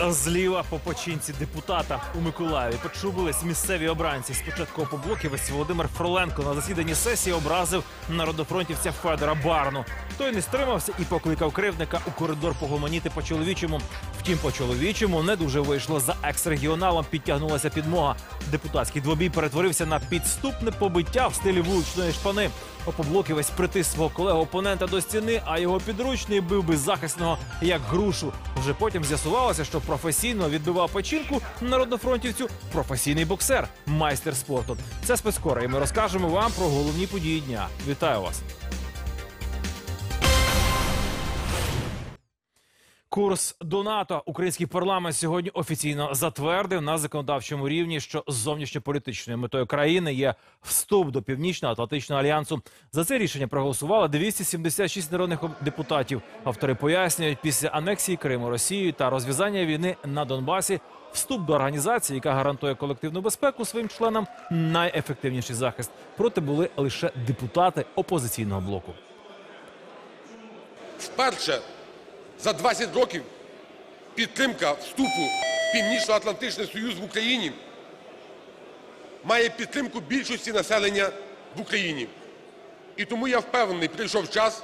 Зліва по починці депутата у Миколаєві почубились місцеві обранці. Спочатку опоблоківець Володимир Фроленко на засіданні сесії образив народофронтівця Федора Барну. Той не стримався і покликав кривдника у коридор погомоніти по чоловічому. Втім, по чоловічому не дуже вийшло. За екс-регіоналом підтягнулася підмога. Депутатський двобій перетворився на підступне побиття в стилі вуличної шпани. Опоблоківець притис свого колегу опонента до стіни, а його підручний бив би захисного як грушу. Вже потім з'ясувалося, що професійно відбивав печінку народнофронтівцю професійний боксер, майстер спорту. Це спецкора, і ми розкажемо вам про головні події дня. Вітаю вас! Курс до НАТО український парламент сьогодні офіційно затвердив на законодавчому рівні, що зовнішньополітичною метою країни є вступ до північно-атлантичного альянсу. За це рішення проголосували 276 народних депутатів. Автори пояснюють, після анексії Криму Росією та розв'язання війни на Донбасі. Вступ до організації, яка гарантує колективну безпеку своїм членам, найефективніший захист. Проти були лише депутати опозиційного блоку. Вперше за 20 років підтримка вступу в Північно-Атлантичний Союз в Україні має підтримку більшості населення в Україні. І тому я впевнений, прийшов час,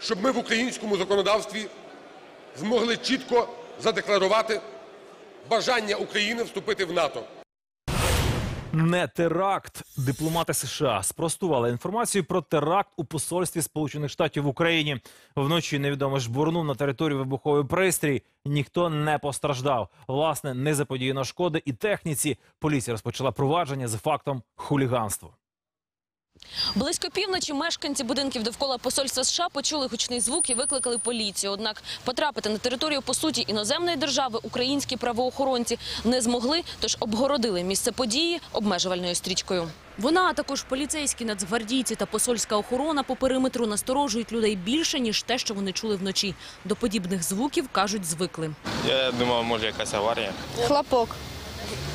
щоб ми в українському законодавстві змогли чітко задекларувати бажання України вступити в НАТО. Не теракт. Дипломати США спростували інформацію про теракт у посольстві Сполучених Штатів в Україні. Вночі невідомо жбурнув на територію вибуховий пристрій. Ніхто не постраждав. Власне, не заподіяно шкоди і техніці. Поліція розпочала провадження за фактом хуліганства. Близько півночі мешканці будинків довкола посольства США почули гучний звук і викликали поліцію. Однак потрапити на територію по суті іноземної держави українські правоохоронці не змогли, тож обгородили місце події обмежувальною стрічкою. Вона, а також поліцейські нацгвардійці та посольська охорона по периметру насторожують людей більше ніж те, що вони чули вночі. До подібних звуків кажуть, звикли. Я думав, може якась аварія. Хлопок.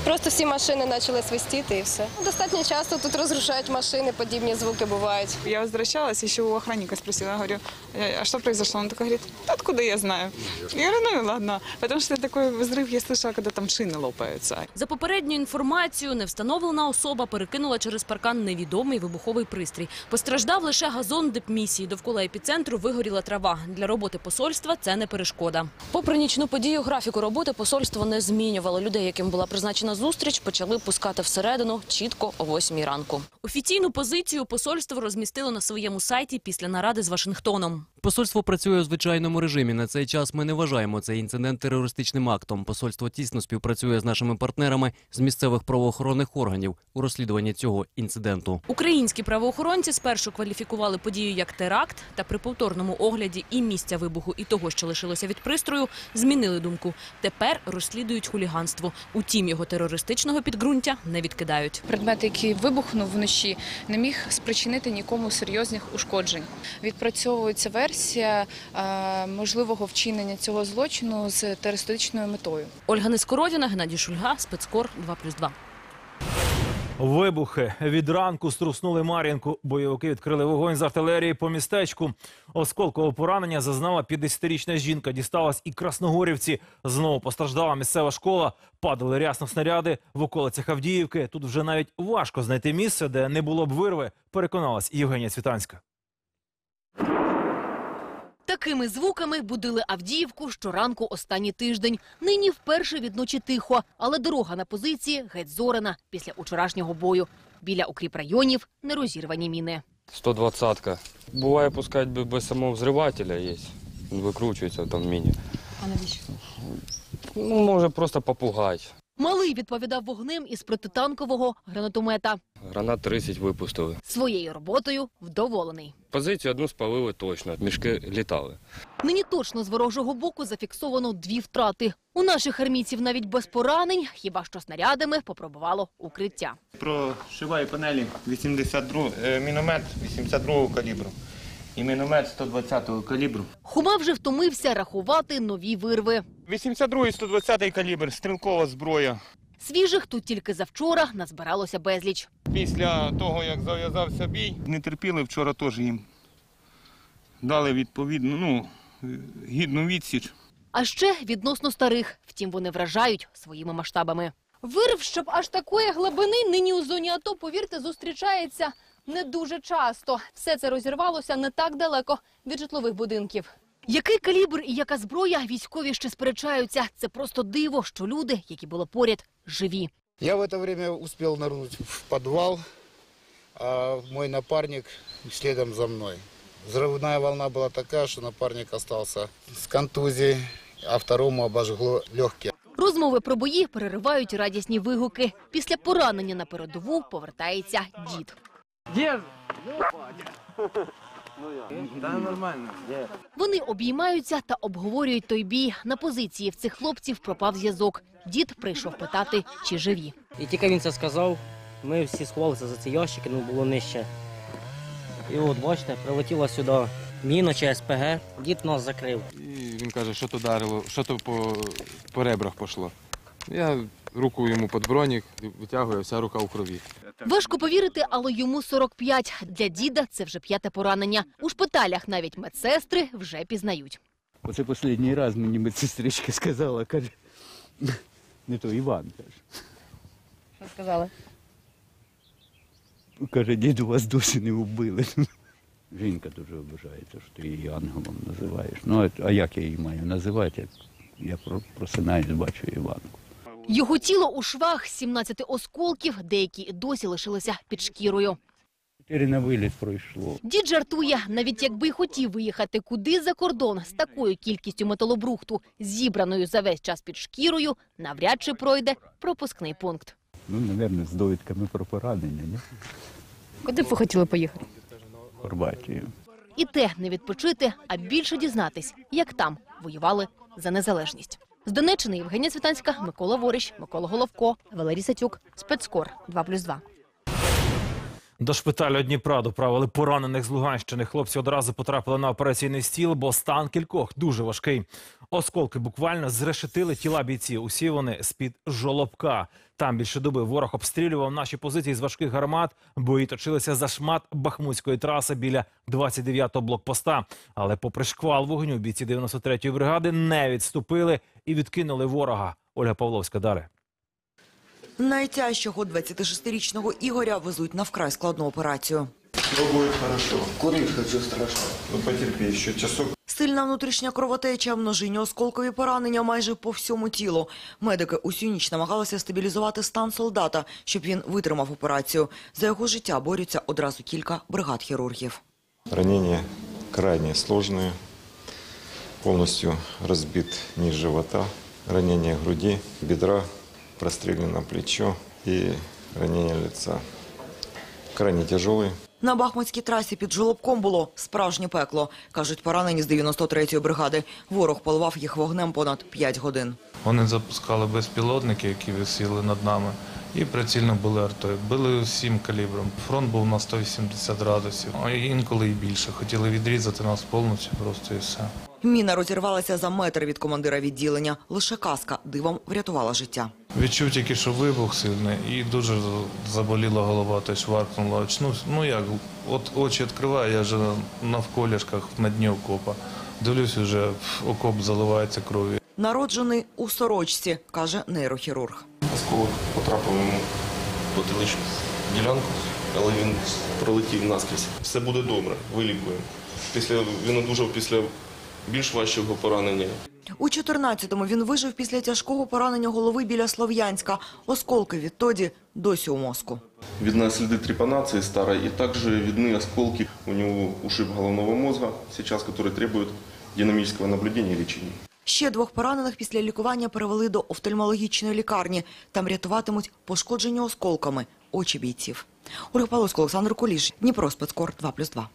Просто всі машини почали свистіти і все. Достатньо часто тут розрушають машини, подібні звуки бувають. Я возвращалась, еще у охранника спросила, говорю, «Э, а что произошло? Он такой говорит, «Да откуда я знаю? Я говорю, ну и ладно, потому что такой взрыв я слышала, когда там шины лопаются. За попередньою інформацією, невстановлена особа перекинула через паркан невідомий вибуховий пристрій. Постраждав лише газон дипмісії. Довкола епіцентру вигоріла трава. Для роботи посольства це не перешкода. Попри нічну подію, графіку роботи посольство не змінювало. Людей, яким була призначена зустріч, почали пускати всередину чітко о 8 ранку. Офіційну позицію посольство розмістило на своєму сайті після наради з Вашингтоном. Посольство працює у звичайному режимі. На цей час ми не вважаємо цей інцидент терористичним актом. Посольство тісно співпрацює з нашими партнерами з місцевих правоохоронних органів у розслідуванні цього інциденту. Українські правоохоронці спершу кваліфікували подію як теракт, та при повторному огляді і місця вибуху, і того, що лишилося від пристрою, змінили думку. Тепер розслідують хуліганство. Утім, його терористичного підґрунтя не відкидають. Предмет, який вибухнув вночі, не міг спричинити нікому серйозних ушкоджень. Відпрацьовується версія е, можливого вчинення цього злочину з терористичною метою. Ольга Нескородіна, Геннадій Шульга, спецкор 2+,2. Вибухи від ранку струснули Мар'їнку. Бойовики відкрили вогонь з артилерії по містечку. Осколкового поранення зазнала 50-річна жінка. Дісталась і Красногорівці. Знову постраждала місцева школа. Падали рясно снаряди в околицях Авдіївки. Тут вже навіть важко знайти місце, де не було б вирви. Переконалась Євгенія Цвітанська. Такими звуками будили Авдіївку щоранку останній тиждень. Нині вперше від ночі тихо, але дорога на позиції геть зорена після учорашнього бою. Біля укріпрайонів нерозірвані міни. 120-ка. Буває, пускать би без самого взривателя є. Він викручується там міні. А навіщо? Ну, може просто попугати. Малий відповідав вогнем із протитанкового гранатомета. Гранат 30 випустили. Своєю роботою вдоволений. Позицію одну спалили точно, мішки літали. Нині точно з ворожого боку зафіксовано дві втрати. У наших армійців навіть без поранень, хіба що снарядами попробувало укриття. Прошиваю панелі 82, е, міномет 82-го калібру і міномет 120-го калібру. Хума вже втомився рахувати нові вирви. 82 і 120 калібр, стрілкова зброя. Свіжих тут тільки завчора назбиралося безліч. Після того, як зав'язався бій, не терпіли, вчора теж їм дали відповідну, ну, гідну відсіч. А ще відносно старих, втім вони вражають своїми масштабами. Вирв, щоб аж такої глибини нині у зоні АТО, повірте, зустрічається не дуже часто. Все це розірвалося не так далеко від житлових будинків. Який калібр і яка зброя військові ще сперечаються. Це просто диво, що люди, які були поряд, живі. Я в это время успел нырнуть в подвал, а мой напарник следом за мной. Взрывная волна была такая, что напарник остался с контузией, а второму обожгло легкие. Розмови про бої переривають радісні вигуки. Після поранення на передову повертається дід. Вони обіймаються та обговорюють той бій. На позиції в цих хлопців пропав зв'язок. Дід прийшов питати, чи живі. І тільки він це сказав, ми всі сховалися за ці ящики, ну було нижче. І от бачите, прилетіла сюди міна чи СПГ, дід нас закрив. І він каже, що то дарило, що то по, по ребрах пішло. Я руку йому під бронік, витягую, вся рука у крові. Важко повірити, але йому 45. Для діда це вже п'яте поранення. У шпиталях навіть медсестри вже пізнають. Оце останній раз мені медсестричка сказала, каже, не то Іван каже. Що сказали? Каже, діду вас досі не вбили. Жінка дуже ображається, що ти її ангелом називаєш. Ну, а- як я її маю називати? Я про- просинаюсь, бачу Іванку. Його тіло у швах, 17 осколків, деякі і досі лишилися під шкірою. Чотири на виліт пройшло. Дід жартує, навіть якби й хотів виїхати куди за кордон з такою кількістю металобрухту, зібраною за весь час під шкірою, навряд чи пройде пропускний пункт. Ну, мабуть, з довідками про поранення, ні? Куди б ви хотіли поїхати? Хорватію. І те не відпочити, а більше дізнатись, як там воювали за незалежність. З Донеччини Євгенія Цвітанська, Микола Воріш, Микола Головко, Валерій Сатюк, Спецкор 2+,2. До шпиталю Дніпра доправили поранених з Луганщини. Хлопці одразу потрапили на операційний стіл, бо стан кількох дуже важкий. Осколки буквально зрешетили тіла бійців. Усі вони з-під жолобка. Там більше доби ворог обстрілював наші позиції з важких гармат. Бої точилися за шмат бахмутської траси біля 29-го блокпоста. Але попри шквал вогню бійці 93-ї бригади не відступили і відкинули ворога. Ольга Павловська далі. Найтяжчого 26-річного Ігоря везуть на вкрай складну операцію. Все будет хорошо. Курить хочу страшно. Ну потерпи еще часок. Сильна внутрішня кровотеча, множинні осколкові поранення майже по всьому тілу. Медики усю ніч намагалися стабілізувати стан солдата, щоб він витримав операцію. За його життя борються одразу кілька бригад хірургів. Ранения крайне сложные. Полностью разбит низ живота, ранение груди, бедра, прострелено плечо и ранение лица. Крайне тяжелый. На Бахмутській трасі під Жолобком було справжнє пекло, кажуть поранені з 93-ї бригади. Ворог поливав їх вогнем понад 5 годин. Вони запускали безпілотники, які висіли над нами, і прицільно були артою. Били всім калібром. Фронт був на 180 градусів, а інколи і більше. Хотіли відрізати нас повністю, просто і все. Міна розірвалася за метр від командира відділення. Лише каска дивом врятувала життя. Відчув тільки, що вибух сильний, і дуже заболіла голова, теж шваркнула. Очнувся. Ну як, от очі відкриваю, я вже навколішках на дні окопа. Дивлюсь, вже окоп заливається кров'ю. Народжений у сорочці, каже нейрохірург. Осколок потрапив йому в потиличну ділянку, але він пролетів наскрізь. Все буде добре, вилікуємо. Після він одужав після більш важчого поранення. У 14-му він вижив після тяжкого поранення голови біля Слов'янська. Осколки відтоді досі у мозку. Видно следы трепанации старой, и также видны осколки. У него ушиб головного мозга, сейчас который требует динамического наблюдения и лечения. Ще двох поранених після лікування перевели до офтальмологічної лікарні. Там рятуватимуть пошкоджені осколками очі бійців. Ольга Павловська, Олександр Куліш, Дніпро, Спецкор 2+,2.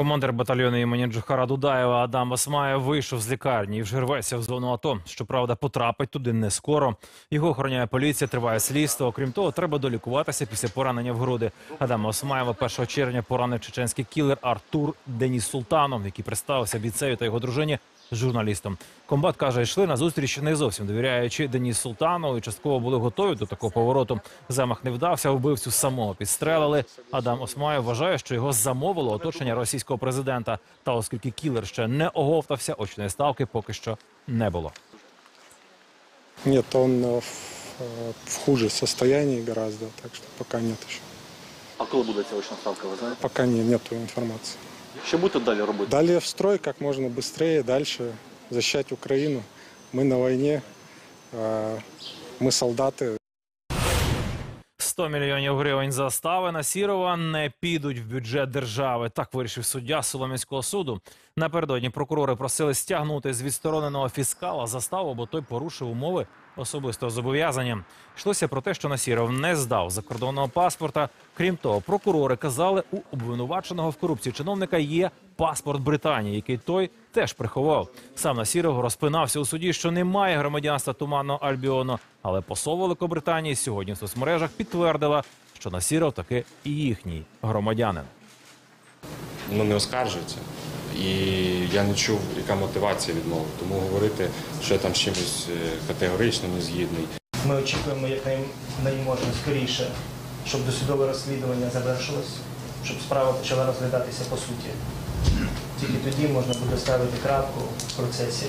Командир батальйону імені Джохара Дудаєва Адам Осмаєв вийшов з лікарні і вже рветься в зону АТО. Щоправда, потрапить туди не скоро. Його охороняє поліція, триває слідство. Окрім того, треба долікуватися після поранення в груди. Адама Осмаєва 1 червня поранив чеченський кілер Артур Деніс Султанов, який представився бійцею та його дружині журналістом. Комбат каже, йшли на зустріч не зовсім довіряючи Деніс Султанову і частково були готові до такого повороту. Замах не вдався, вбивцю самого підстрелили. Адам Осмаєв вважає, що його замовило оточення російського президента. Та оскільки кілер ще не оговтався, очної ставки поки що не було. Нет, он э, в, э, в хуже состоянии гораздо, так что пока нет еще. А коли буде ця очна ставка, ви знаєте? Пока не, нету информации. Що будете далі робити? Далее в строй как можно быстрее, дальше защищать Украину. Мы на войне, э, мы солдаты, 100 мільйонів гривень застави на Сірова не підуть в бюджет держави. Так вирішив суддя Солом'янського суду. Напередодні прокурори просили стягнути з відстороненого фіскала заставу, бо той порушив умови особистого зобов'язання. Йшлося про те, що Насіров не здав закордонного паспорта. Крім того, прокурори казали, у обвинуваченого в корупції чиновника є паспорт Британії, який той теж приховав. Сам Насіров розпинався у суді, що немає громадянства туманного Альбіону, але посол Великобританії сьогодні в соцмережах підтвердила, що Насіров таки і їхній громадянин. ну, не оскаржується. І я не чув, яка мотивація відмови. Тому говорити, що я там з чимось е, категорично не згідний. Ми очікуємо якнайможна скоріше, щоб досудове розслідування завершилось, щоб справа почала розглядатися по суті. Тільки тоді можна буде ставити крапку в процесі.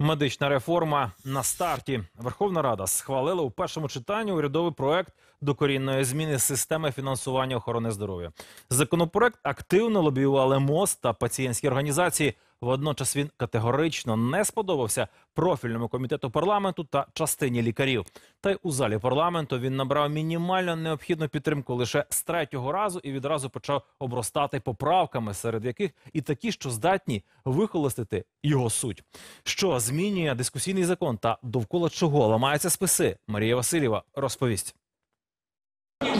Медична реформа на старті. Верховна Рада схвалила у першому читанні урядовий проект докорінної зміни системи фінансування охорони здоров'я. Законопроект активно лобіювали МОЗ та пацієнтські організації. Водночас він категорично не сподобався профільному комітету парламенту та частині лікарів. Та й у залі парламенту він набрав мінімально необхідну підтримку лише з третього разу і відразу почав обростати поправками, серед яких і такі, що здатні вихолостити його суть. Що змінює дискусійний закон та довкола чого ламаються списи? Марія Васильєва розповість.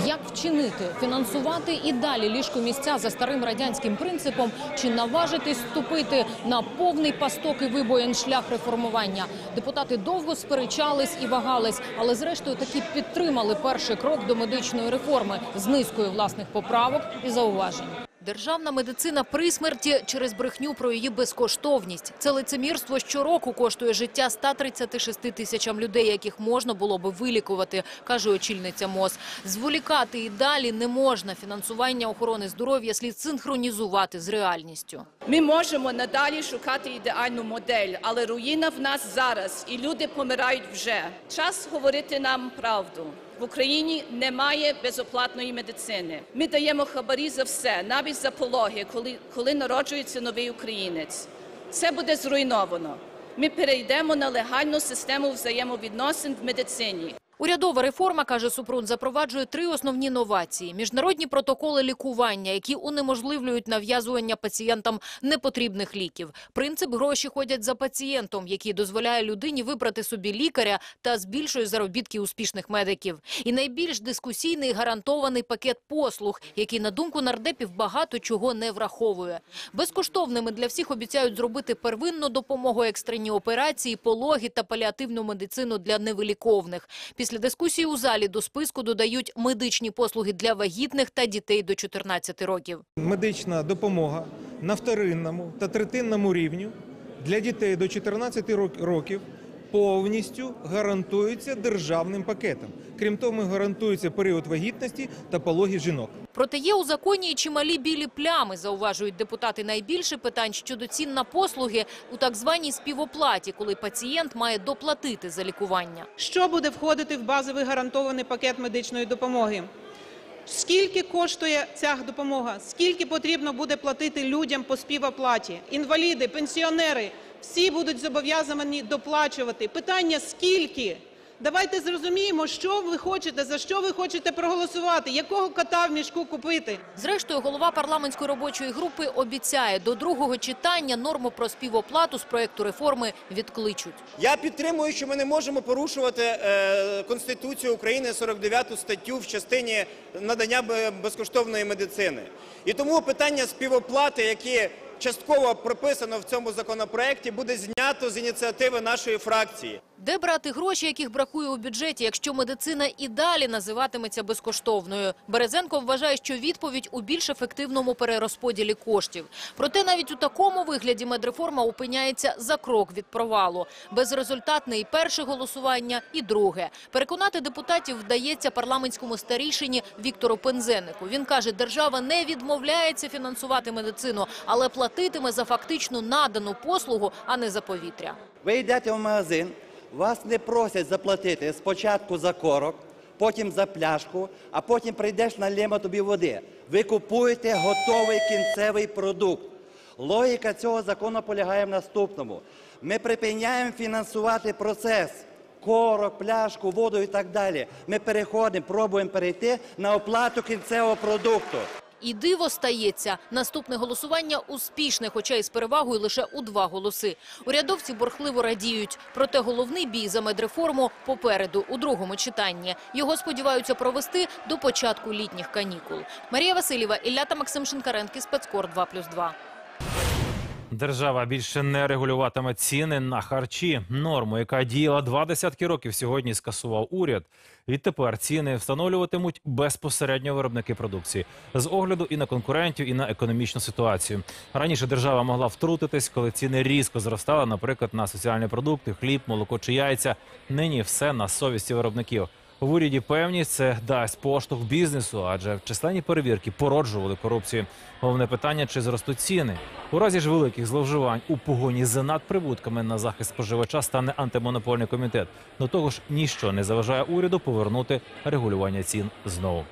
Як вчинити, фінансувати і далі ліжкомісця за старим радянським принципом, чи наважитись вступити на повний пасток і вибоєн шлях реформування? Депутати довго сперечались і вагались, але зрештою таки підтримали перший крок до медичної реформи з низкою власних поправок і зауважень. Державна медицина при смерті через брехню про її безкоштовність. Це лицемірство щороку коштує життя 136 тисячам людей, яких можна було би вилікувати, каже очільниця МОЗ. Зволікати і далі не можна. Фінансування охорони здоров'я слід синхронізувати з реальністю. Ми можемо надалі шукати ідеальну модель, але руїна в нас зараз, і люди помирають вже. Час говорити нам правду. В Україні немає безоплатної медицини. Ми даємо хабарі за все, навіть за пологи, коли, коли народжується новий українець. Це буде зруйновано. Ми перейдемо на легальну систему взаємовідносин в медицині. Урядова реформа, каже Супрун, запроваджує три основні новації: міжнародні протоколи лікування, які унеможливлюють нав'язування пацієнтам непотрібних ліків. Принцип гроші ходять за пацієнтом, який дозволяє людині вибрати собі лікаря та збільшує заробітки успішних медиків. І найбільш дискусійний гарантований пакет послуг, який на думку нардепів багато чого не враховує. Безкоштовними для всіх обіцяють зробити первинну допомогу, екстрені операції, пологи та паліативну медицину для невиліковних. Після дискусії у залі до списку додають медичні послуги для вагітних та дітей до 14 років. медична допомога на вторинному та третинному рівню для дітей до 14 рок- років повністю гарантується державним пакетом. Крім того, гарантується період вагітності та пологи жінок. Проте є у законі і чималі білі плями, зауважують депутати. Найбільше питань щодо цін на послуги у так званій співоплаті, коли пацієнт має доплатити за лікування. Що буде входити в базовий гарантований пакет медичної допомоги? Скільки коштує ця допомога? Скільки потрібно буде платити людям по співоплаті? Інваліди, пенсіонери всі будуть зобов'язані доплачувати. Питання скільки? Давайте зрозуміємо, що ви хочете, за що ви хочете проголосувати, якого кота в мішку купити. Зрештою, голова парламентської робочої групи обіцяє, до другого читання норму про співоплату з проекту реформи відкличуть. Я підтримую, що ми не можемо порушувати е, Конституцію України 49 статтю в частині надання безкоштовної медицини. І тому питання співоплати, яке частково прописано в цьому законопроекті, буде знято з ініціативи нашої фракції. Де брати гроші, яких бракує у бюджеті, якщо медицина і далі називатиметься безкоштовною? Березенко вважає, що відповідь у більш ефективному перерозподілі коштів. Проте навіть у такому вигляді медреформа опиняється за крок від провалу. Безрезультатне і перше голосування, і друге. Переконати депутатів вдається парламентському старішині Віктору Пензеннику. Він каже, держава не відмовляється фінансувати медицину, але платитиме за фактично надану послугу, а не за повітря. Ви йдете в магазин, вас не просять заплатити спочатку за корок, потім за пляшку, а потім прийдеш налємо тобі води. Ви купуєте готовий кінцевий продукт. Логіка цього закону полягає в наступному. Ми припиняємо фінансувати процес. Корок, пляшку, воду і так далі. Ми переходимо, пробуємо перейти на оплату кінцевого продукту. І диво стається. Наступне голосування успішне, хоча і з перевагою лише у два голоси. Урядовці борхливо радіють. Проте головний бій за медреформу попереду, у другому читанні. Його сподіваються провести до початку літніх канікул. Марія Васильєва, Ілля та Максим Шинкаренки, спецкор 2+,2. Держава більше не регулюватиме ціни на харчі. Норму, яка діяла два десятки років, сьогодні скасував уряд. Відтепер ціни встановлюватимуть безпосередньо виробники продукції з огляду і на конкурентів, і на економічну ситуацію. Раніше держава могла втрутитись, коли ціни різко зростали, наприклад, на соціальні продукти, хліб, молоко чи яйця. Нині все на совісті виробників. В уряді певні це дасть поштовх бізнесу, адже численні перевірки породжували корупцію. Головне питання, чи зростуть ціни. У разі ж великих зловживань у погоні за надприбутками на захист споживача стане антимонопольний комітет. До того ж, ніщо не заважає уряду повернути регулювання цін знову.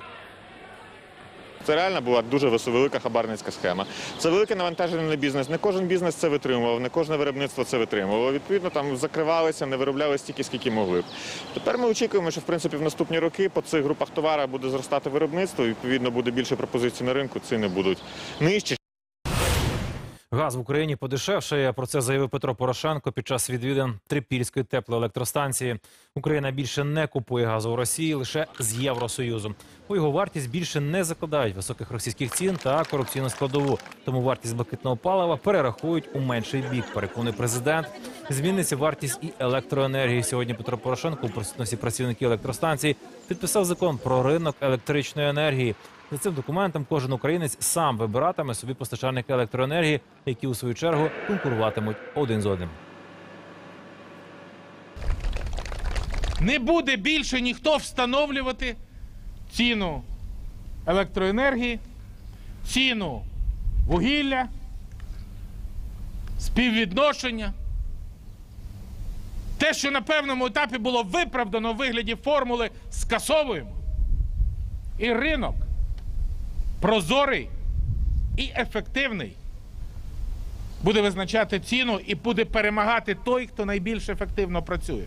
Це реально була дуже велика хабарницька схема. Це велике навантаження на бізнес. Не кожен бізнес це витримував, не кожне виробництво це витримувало. Відповідно, там закривалися, не виробляли стільки, скільки могли б. Тепер ми очікуємо, що в принципі в наступні роки по цих групах товару буде зростати виробництво. Відповідно, буде більше пропозицій на ринку. Ціни будуть нижчі. Газ в Україні подешевшає. Про це заявив Петро Порошенко під час відвідин Трипільської теплоелектростанції. Україна більше не купує газу в Росії лише з Євросоюзу. У його вартість більше не закладають високих російських цін та корупційну складову. Тому вартість блакитного палива перерахують у менший бік. Переконує президент. Зміниться вартість і електроенергії. Сьогодні Петро Порошенко у присутності працівників електростанції підписав закон про ринок електричної енергії. За цим документом кожен українець сам вибиратиме собі постачальника електроенергії, які у свою чергу конкуруватимуть один з одним. Не буде більше ніхто встановлювати ціну електроенергії, ціну вугілля, співвідношення. Те, що на певному етапі було виправдано в вигляді формули скасовуємо. І ринок прозорий і ефективний буде визначати ціну і буде перемагати той, хто найбільш ефективно працює.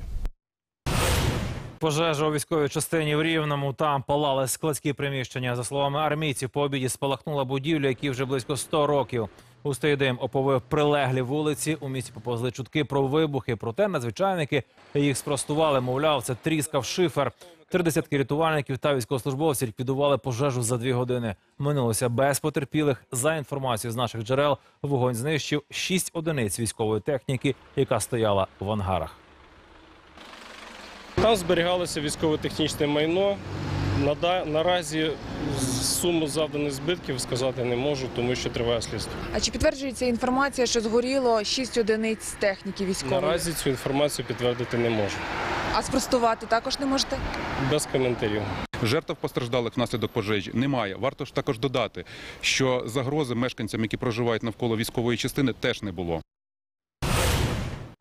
Пожежа у військовій частині в Рівному. Там палали складські приміщення. За словами армійців, по обіді спалахнула будівля, якій вже близько 100 років. Густий дим оповив прилеглі вулиці. У місті поповзли чутки про вибухи. Проте надзвичайники їх спростували. Мовляв, це тріскав шифер. Три десятки рятувальників та військовослужбовців ліквідували пожежу за дві години. Минулося без потерпілих. За інформацією з наших джерел, вогонь знищив шість одиниць військової техніки, яка стояла в ангарах. Там зберігалося військово-технічне майно. Наразі суму завданих збитків сказати не можу, тому що триває слідство. А чи підтверджується інформація, що згоріло 6 одиниць техніки військової? Наразі цю інформацію підтвердити не можу. А спростувати також не можете? Без коментарів. Жертв постраждалих внаслідок пожежі немає. Варто ж також додати, що загрози мешканцям, які проживають навколо військової частини, теж не було.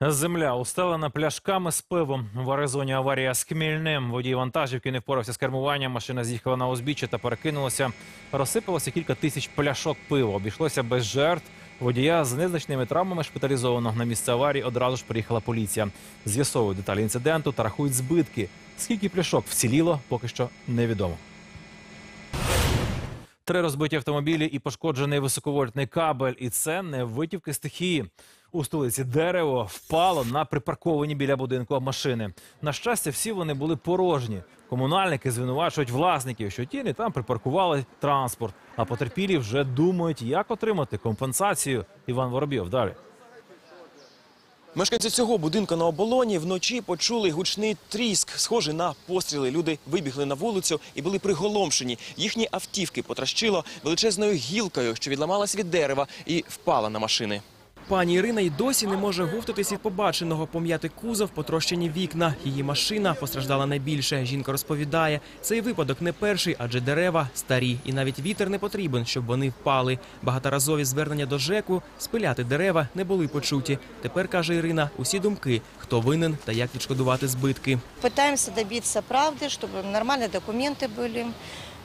Земля устелена пляшками з пивом. В Аризоні аварія з Хмільним. Водій вантажівки не впорався з кермуванням. Машина з'їхала на узбіччя та перекинулася. Розсипалося кілька тисяч пляшок пива. Обійшлося без жертв. Водія з незначними травмами шпиталізовано. На місце аварії одразу ж приїхала поліція. З'ясовують деталі інциденту та рахують збитки. Скільки пляшок вціліло, поки що невідомо. Три розбиті автомобілі і пошкоджений високовольтний кабель. І це не витівки стихії. У столиці дерево впало на припарковані біля будинку машини. На щастя, всі вони були порожні. Комунальники звинувачують власників, що ті не там припаркували транспорт. А потерпілі вже думають, як отримати компенсацію. Іван Воробйов далі. Мешканці цього будинку на оболоні вночі почули гучний тріск, схожий на постріли. Люди вибігли на вулицю і були приголомшені. Їхні автівки потрощило величезною гілкою, що відламалась від дерева і впала на машини. Пані Ірина й досі не може говтатись від побаченого. Пом'яти кузов, потрощені вікна. Її машина постраждала найбільше. Жінка розповідає, цей випадок не перший, адже дерева старі, і навіть вітер не потрібен, щоб вони впали. Багаторазові звернення до ЖЕКу спиляти дерева не були почуті. Тепер каже Ірина, усі думки, хто винен та як відшкодувати збитки. Пытаемся добиться правды, чтобы нормальные документы были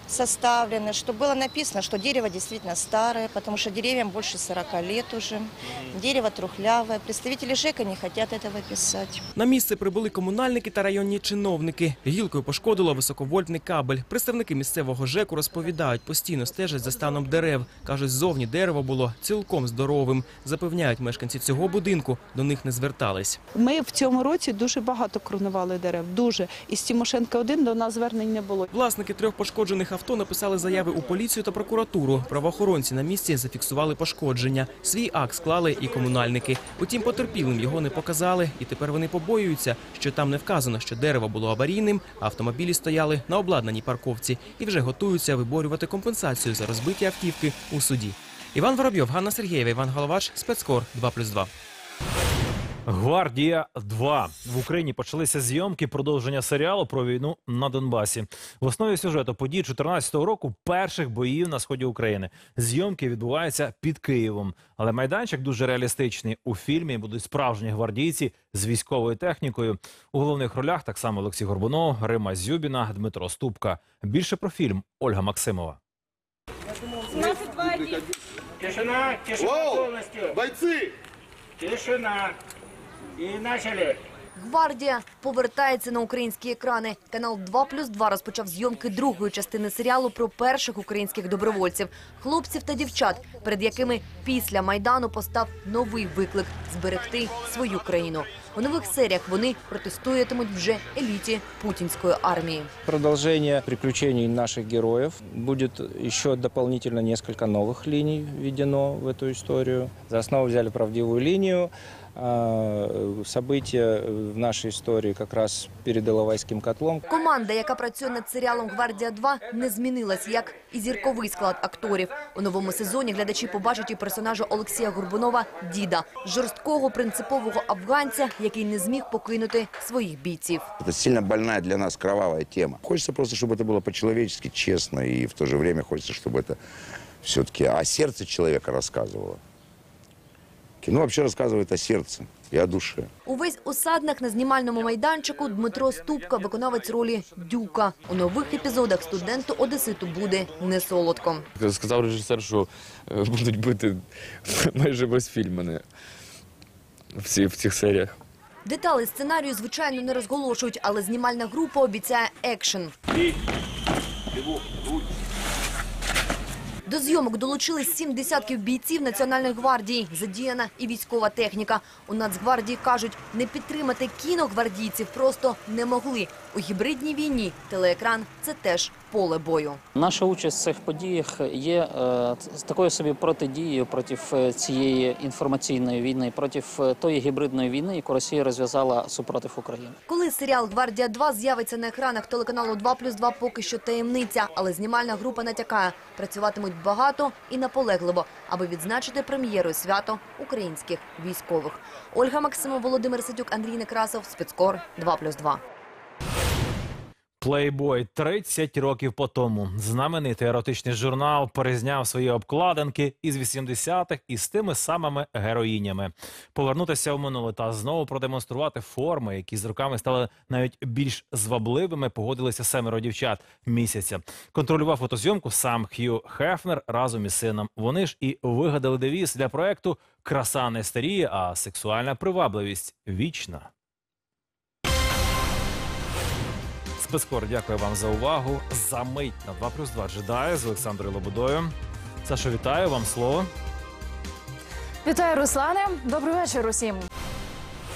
составлены, чтобы было написано, что дерево действительно старое, потому что деревьям больше 40 лет уже. Дерево трухлявое. Представители ЖЭКа не хотят этого писать. На місце прибули комунальники та районні чиновники. Гілкою пошкодило високовольтний кабель. Представники місцевого ЖЕКу розповідають, постійно стежать за станом дерев. Кажуть, ззовні дерево було цілком здоровим. Запевняють, мешканці цього будинку до них не звертались. Ми в цьому році дуже багато кронували дерев. Дуже. Із Тимошенка 1 до нас звернень не було. Власники трьох пошкоджених авто написали заяви у поліцію та прокуратуру. Правоохоронці на місці зафіксували пошкодження. Свій акт склали і комунальники. Утім, потерпілим його не показали, і тепер вони побоюються, що там не вказано, що дерево було аварійним, а автомобілі стояли на обладнаній парковці і вже готуються виборювати компенсацію за розбиті автівки у суді. Іван Воробйов, Ганна Сергієва, Іван Головач, спецкор 2+,2. Гвардія 2 в Україні почалися зйомки продовження серіалу про війну на Донбасі. В основі сюжету подій 2014 року перших боїв на сході України. Зйомки відбуваються під Києвом, але майданчик дуже реалістичний. У фільмі будуть справжні гвардійці з військовою технікою. У головних ролях так само Олексій Горбунов, Рима Зюбіна, Дмитро Ступка. Більше про фільм Ольга Максимова. Тишина, тишина полностью. Бойцы! Тишина. И почали. Гвардія повертається на українські екрани. Канал 2 плюс 2 розпочав зйомки другої частини серіалу про перших українських добровольців, хлопців та дівчат, перед якими після майдану постав новий виклик зберегти свою країну. У нових серіях вони протистоятимуть вже еліті путінської армії. Продолжение приключений наших героев. Будет еще дополнительно несколько новых линий введено в эту историю. За основу взяли правдивую линию. А, События в нашей истории как раз перед Иловайским котлом. Команда, яка працює над серіалом Гвардія 2 не змінилась, як і зірковий склад акторів. У новому сезоні глядачі побачать і персонажа Олексія Горбунова Діда, жорсткого принципового афганця, який не зміг покинути своїх бійців. Это сильно больная для нас кровавая тема. Хочется просто, чтобы это было по-человечески, честно, и в то же время хочется, чтобы это все-таки о сердце человека рассказывало. Кино вообще рассказывает о сердце и о душе. Увесь у саднах на знімальному майданчику Дмитро Ступка, виконавець ролі Дюка. У нових епізодах студенту Одеситу буде не солодко. Сказав режисер, що е, будуть бити майже весь фільм мене всі в цих серіях. Деталі сценарію, звичайно, не розголошують, але знімальна група обіцяє екшен. До зйомок долучились сім десятків бійців Національної гвардії. Задіяна і військова техніка. У Нацгвардії кажуть, не підтримати кіногвардійців просто не могли. У гібридній війні телеекран – це теж поле бою. Наша участь в цих подіях є е, такою собі протидією проти е, цієї інформаційної війни, проти е, тої гібридної війни, яку Росія розв'язала супротив України. Коли серіал «Гвардія 2» з'явиться на екранах телеканалу 2 плюс 2 поки що таємниця, але знімальна група натякає, працюватимуть багато і наполегливо, аби відзначити прем'єрою свято українських військових. Ольга Максимов, Володимир Сидюк, Андрій Некрасов, спецкор 2 плюс 2. Плейбой 30 років по тому. Знаменитий еротичний журнал перезняв свої обкладинки із 80-х із тими самими героїнями. Повернутися в минуле та знову продемонструвати форми, які з роками стали навіть більш звабливими. Погодилися семеро дівчат місяця. Контролював фотозйомку сам Хью Хефнер разом із сином. Вони ж і вигадали девіз для проекту Краса не старіє, а сексуальна привабливість вічна. Спецкор, дякую вам за увагу. За мить на 2 плюс 2 джедає з Олександрою Лободою. Сашо, вітаю вам слово. Вітаю, Руслане. Добрий вечір усім.